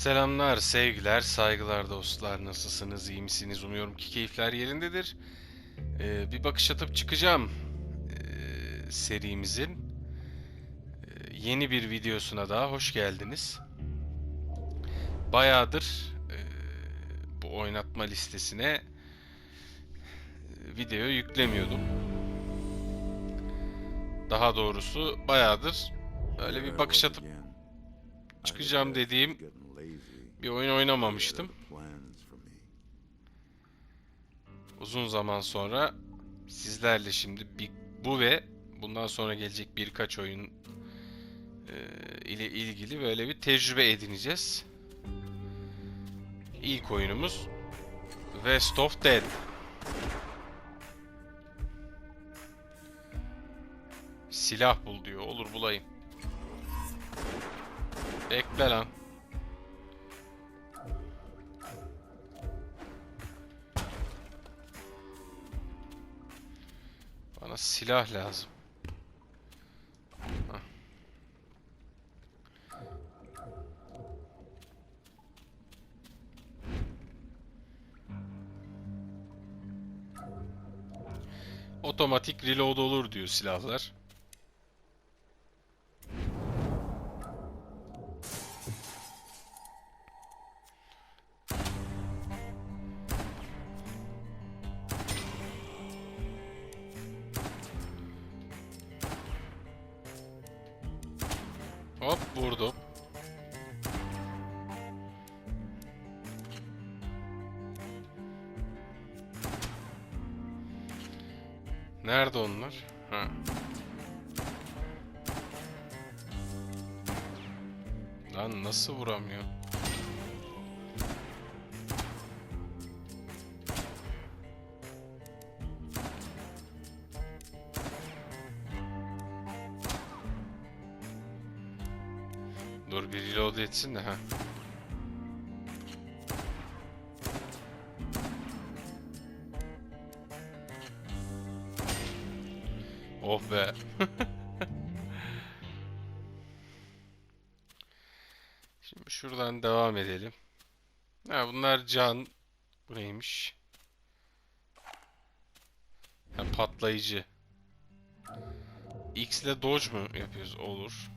Selamlar, sevgiler, saygılar dostlar. Nasılsınız, iyi misiniz? Umuyorum ki keyifler yerindedir. Ee, bir bakış atıp çıkacağım ee, serimizin ee, yeni bir videosuna daha hoş geldiniz. Bayağıdır ee, bu oynatma listesine ee, video yüklemiyordum. Daha doğrusu bayağıdır böyle bir bakış atıp çıkacağım dediğim bir oyun oynamamıştım. Uzun zaman sonra sizlerle şimdi bir, bu ve bundan sonra gelecek birkaç oyun e, ile ilgili böyle bir tecrübe edineceğiz. İlk oyunumuz West of Dead. Silah bul diyor. Olur bulayım. Bekle lan. Bana silah lazım. Hah. Otomatik reload olur diyor silahlar. Nerede onlar? Ha. Lan nasıl vuramıyor? Dur bir reload etsin de ha. Oh be. Şimdi şuradan devam edelim. Ha bunlar can. Bu neymiş? Ha patlayıcı. X ile dodge mu yapıyoruz? Olur.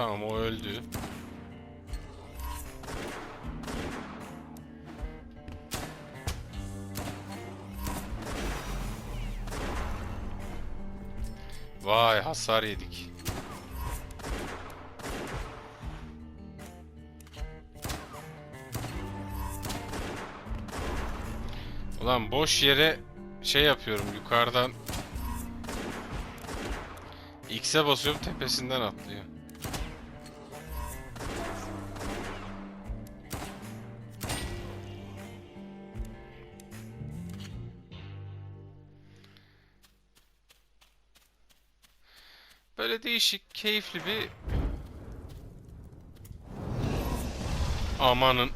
Tamam o öldü. Vay hasar yedik. Ulan boş yere şey yapıyorum yukarıdan X'e basıyorum tepesinden atlıyor. Böyle değişik, keyifli bir... Amanın.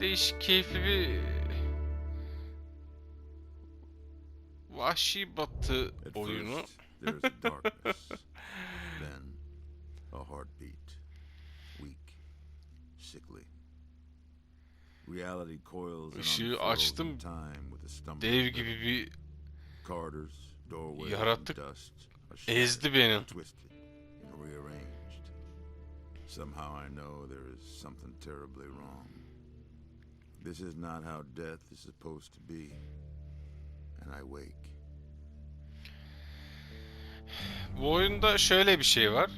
Değişik, keyifli bir... Vahşi Batı At oyunu. Sickly. Işığı açtım. Dev gibi bir are ezdi beni. Somehow I know there is something terribly wrong. This is not how death is supposed to be. And I wake. Bu oyunda şöyle bir şey var.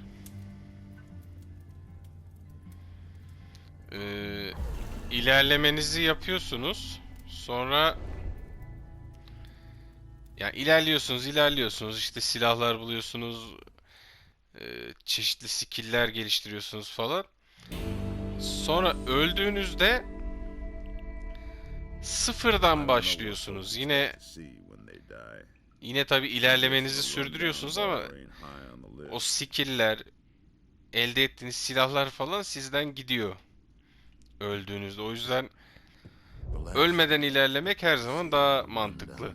Ee, ilerlemenizi yapıyorsunuz. Sonra yani ilerliyorsunuz, ilerliyorsunuz. İşte silahlar buluyorsunuz. ee, çeşitli skill'ler geliştiriyorsunuz falan. Sonra öldüğünüzde sıfırdan başlıyorsunuz. Yine. Yine tabi ilerlemenizi sürdürüyorsunuz ama o skill'ler, elde ettiğiniz silahlar falan sizden gidiyor öldüğünüzde. O yüzden ölmeden ilerlemek her zaman daha mantıklı.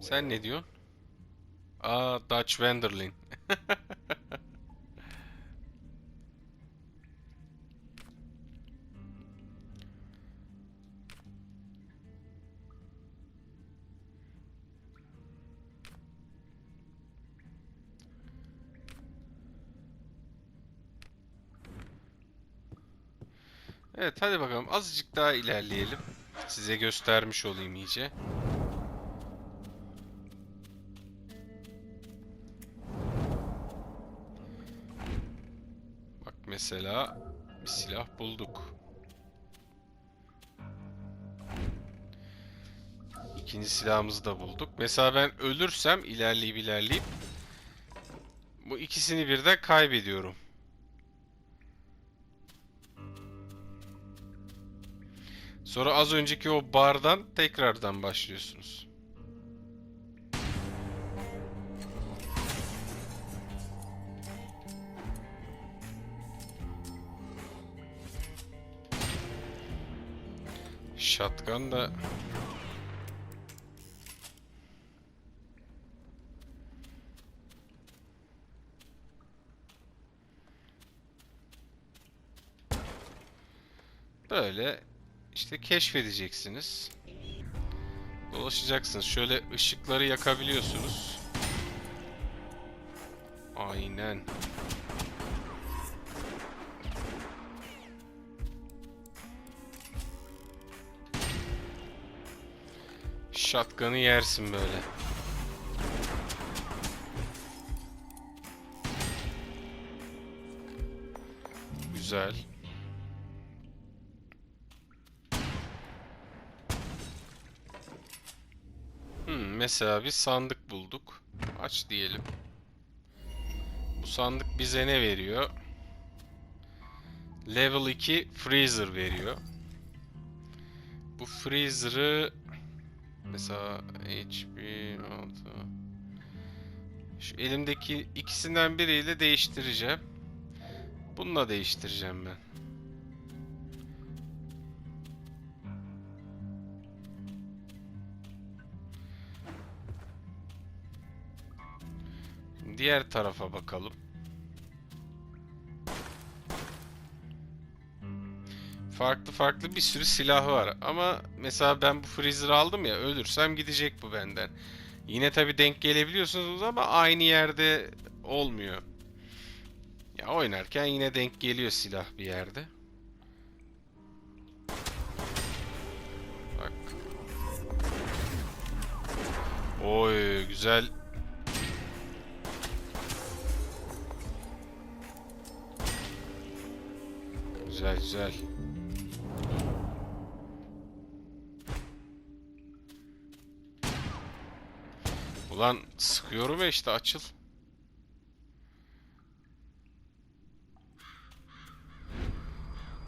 Sen ne diyorsun? Aa Dutch Vanderlyn. Evet hadi bakalım azıcık daha ilerleyelim. Size göstermiş olayım iyice. Bak mesela bir silah bulduk. İkinci silahımızı da bulduk. Mesela ben ölürsem ilerleyip ilerleyip bu ikisini birden kaybediyorum. Sonra az önceki o bardan tekrardan başlıyorsunuz. Shotgun da böyle keşfedeceksiniz. Dolaşacaksınız. Şöyle ışıkları yakabiliyorsunuz. Aynen. Shotgun'ı yersin böyle. Mesela bir sandık bulduk. Aç diyelim. Bu sandık bize ne veriyor? Level 2 freezer veriyor. Bu freezer'ı mesela HP 6 Şu elimdeki ikisinden biriyle değiştireceğim. Bununla değiştireceğim ben. Diğer tarafa bakalım. Farklı farklı bir sürü silah var ama mesela ben bu freezer aldım ya ölürsem gidecek bu benden. Yine tabi denk gelebiliyorsunuz ama aynı yerde olmuyor. Ya oynarken yine denk geliyor silah bir yerde. Bak. Oy güzel Güzel güzel. Ulan sıkıyorum ya işte açıl.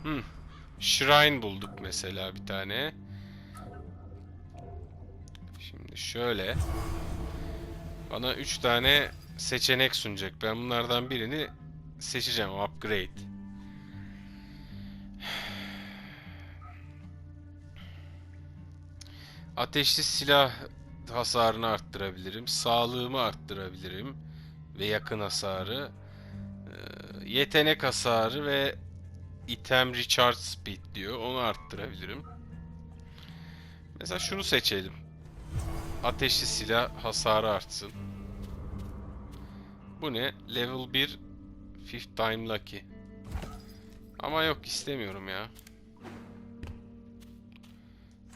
Hmm. Shrine bulduk mesela bir tane. Şimdi şöyle. Bana 3 tane seçenek sunacak. Ben bunlardan birini seçeceğim. Upgrade. Ateşli silah hasarını arttırabilirim. Sağlığımı arttırabilirim. Ve yakın hasarı. Ee, yetenek hasarı ve item recharge speed diyor. Onu arttırabilirim. Mesela şunu seçelim. Ateşli silah hasarı artsın. Bu ne? Level 1 Fifth time lucky. Ama yok istemiyorum ya.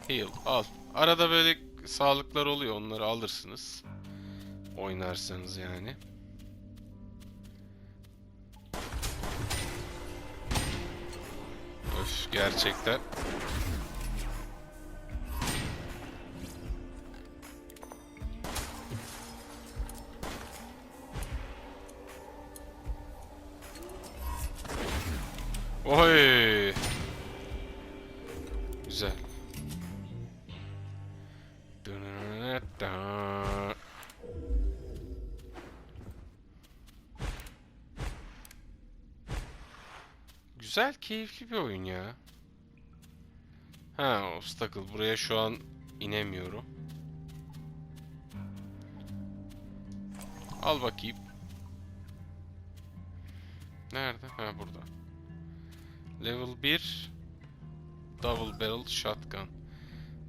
Heal al. Arada böyle sağlıklar oluyor onları alırsınız. Oynarsanız yani. Öf gerçekten. Oy. Güzel. Güzel, keyifli bir oyun ya. Ha, obstacle. Buraya şu an inemiyorum. Al bakayım. Nerede? Ha burada. Level 1 Double Barrel Shotgun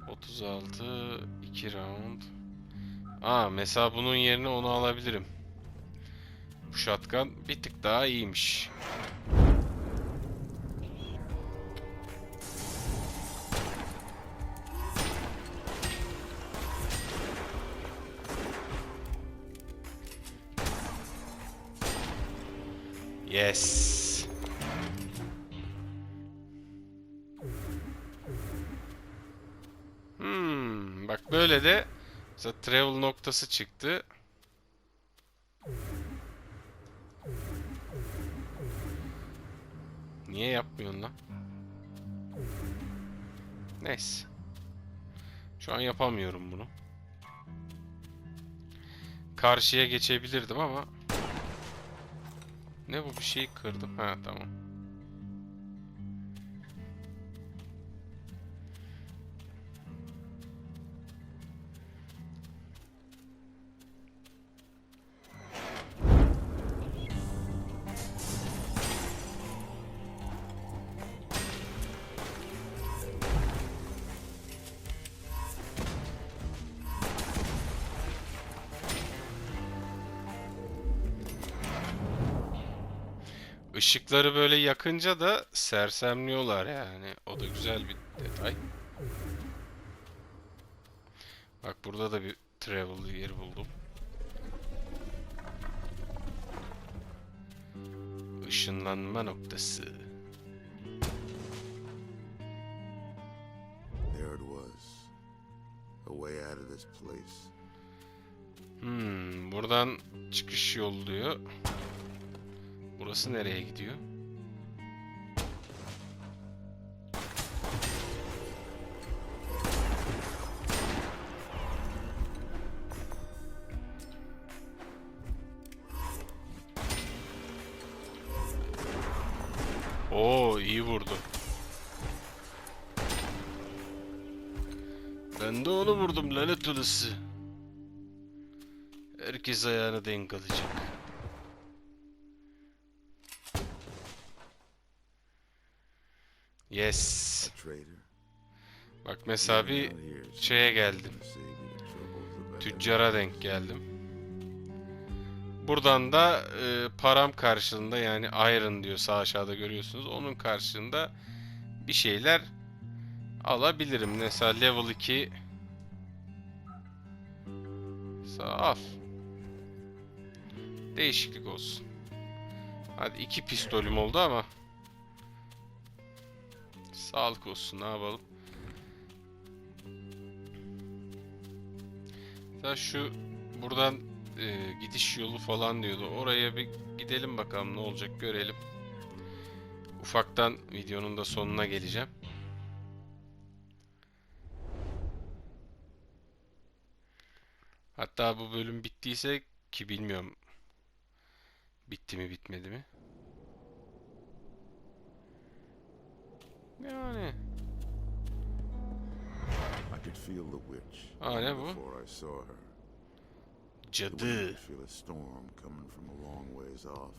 36 2 round Aa mesela bunun yerine onu alabilirim. Bu shotgun bir tık daha iyiymiş. Mesela travel noktası çıktı. Niye yapmıyorsun lan? Neyse. Şu an yapamıyorum bunu. Karşıya geçebilirdim ama ne bu bir şey kırdım. Ha tamam. Işıkları böyle yakınca da sersemliyorlar yani. O da güzel bir detay. Bak burada da bir travel yeri buldum. Işınlanma noktası. There it was. A way out of this place. Hmm, buradan çıkış yolu diyor. Burası nereye gidiyor? Oo iyi vurdu. Ben de onu vurdum lanet olası. Herkes ayağına denk alacak. Yes. Bak mesela bir şeye geldim. Tüccara denk geldim. Buradan da e, param karşılığında yani iron diyor sağ aşağıda görüyorsunuz. Onun karşılığında bir şeyler alabilirim. Mesela level 2 Sağ al. Değişiklik olsun. Hadi iki pistolüm oldu ama sağlık olsun ne yapalım. Mesela şu buradan e, gidiş yolu falan diyordu. Oraya bir gidelim bakalım ne olacak görelim. Ufaktan videonun da sonuna geleceğim. Hatta bu bölüm bittiyse ki bilmiyorum bitti mi bitmedi mi. I could feel the witch. Aa, ne bu? Before I saw her. I cadı. could feel a storm coming from a long ways off.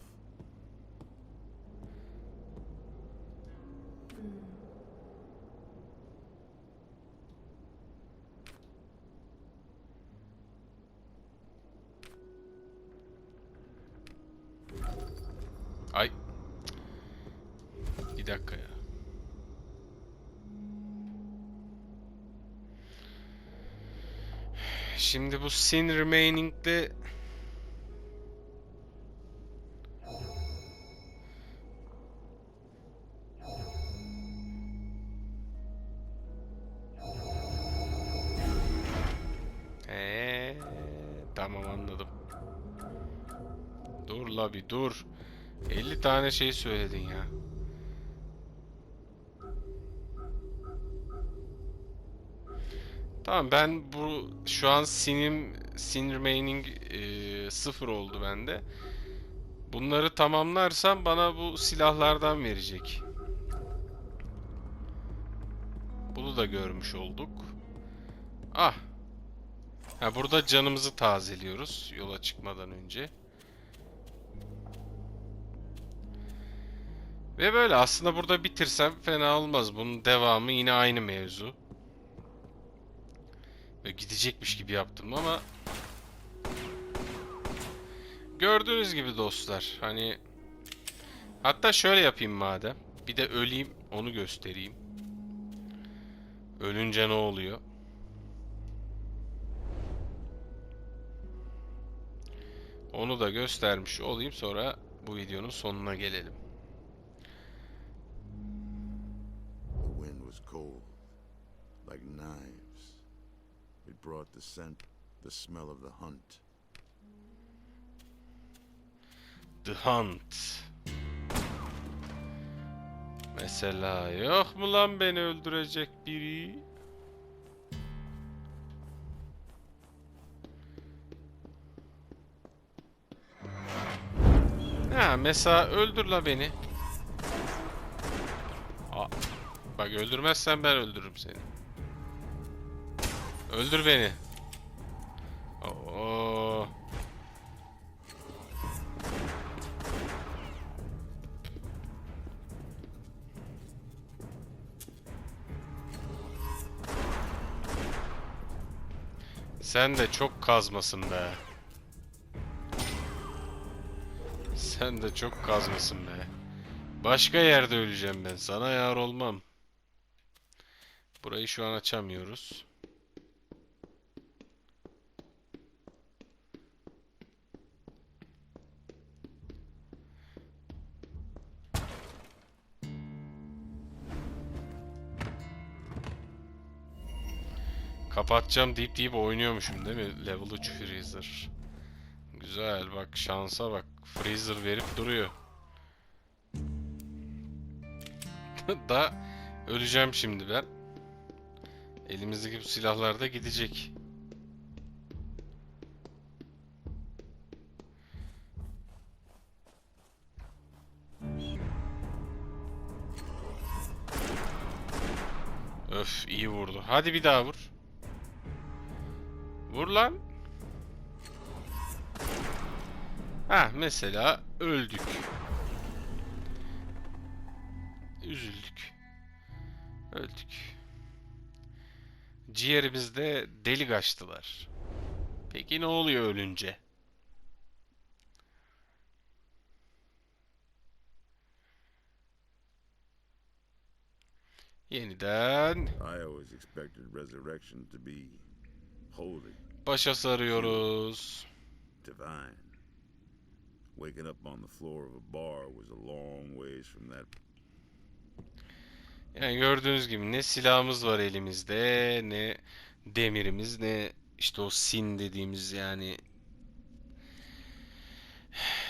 Şimdi bu sin remaining'de Ee, tamam anladım. Dur la bir dur. 50 tane şey söyledin ya. Tamam ben bu şu an sinim sin remaining e, sıfır oldu bende. Bunları tamamlarsam bana bu silahlardan verecek. Bunu da görmüş olduk. Ah. Ha burada canımızı tazeliyoruz yola çıkmadan önce. Ve böyle aslında burada bitirsem fena olmaz. Bunun devamı yine aynı mevzu. Gidecekmiş gibi yaptım ama gördüğünüz gibi dostlar hani hatta şöyle yapayım madem bir de öleyim onu göstereyim. Ölünce ne oluyor? Onu da göstermiş olayım sonra bu videonun sonuna gelelim. The wind was cold, like knives. It brought the scent, the smell of the hunt. The Hunt. Mesela yok mu lan beni öldürecek biri? Ha mesela öldür la beni. Aa, bak öldürmezsen ben öldürürüm seni. Öldür beni. Oo. Sen de çok kazmasın be. Sen de çok kazmasın be. Başka yerde öleceğim ben. Sana yar olmam. Burayı şu an açamıyoruz. Kapatacağım deyip deyip oynuyormuşum değil mi? Level 3 Freezer. Güzel bak şansa bak. Freezer verip duruyor. da öleceğim şimdi ben. Elimizdeki bu silahlar da gidecek. Öf iyi vurdu. Hadi bir daha vur. Vur lan. Ha mesela öldük. Üzüldük. Öldük. Ciğerimizde delik açtılar. Peki ne oluyor ölünce? Yeniden I always expected resurrection to be holy, başa sarıyoruz. divine. Waking up on the floor of a bar was a long ways from that. Yani gördüğünüz gibi ne silahımız var elimizde, ne demirimiz, ne işte o sin dediğimiz yani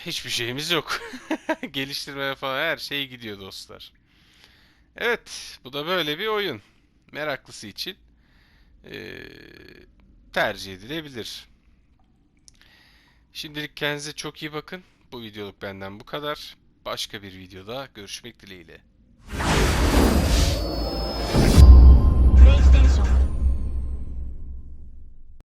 hiçbir şeyimiz yok. Geliştirmeye falan her şey gidiyor dostlar. Evet, bu da böyle bir oyun. Meraklısı için eee, tercih edilebilir. Şimdilik kendinize çok iyi bakın. Bu videoluk benden bu kadar. Başka bir videoda görüşmek dileğiyle.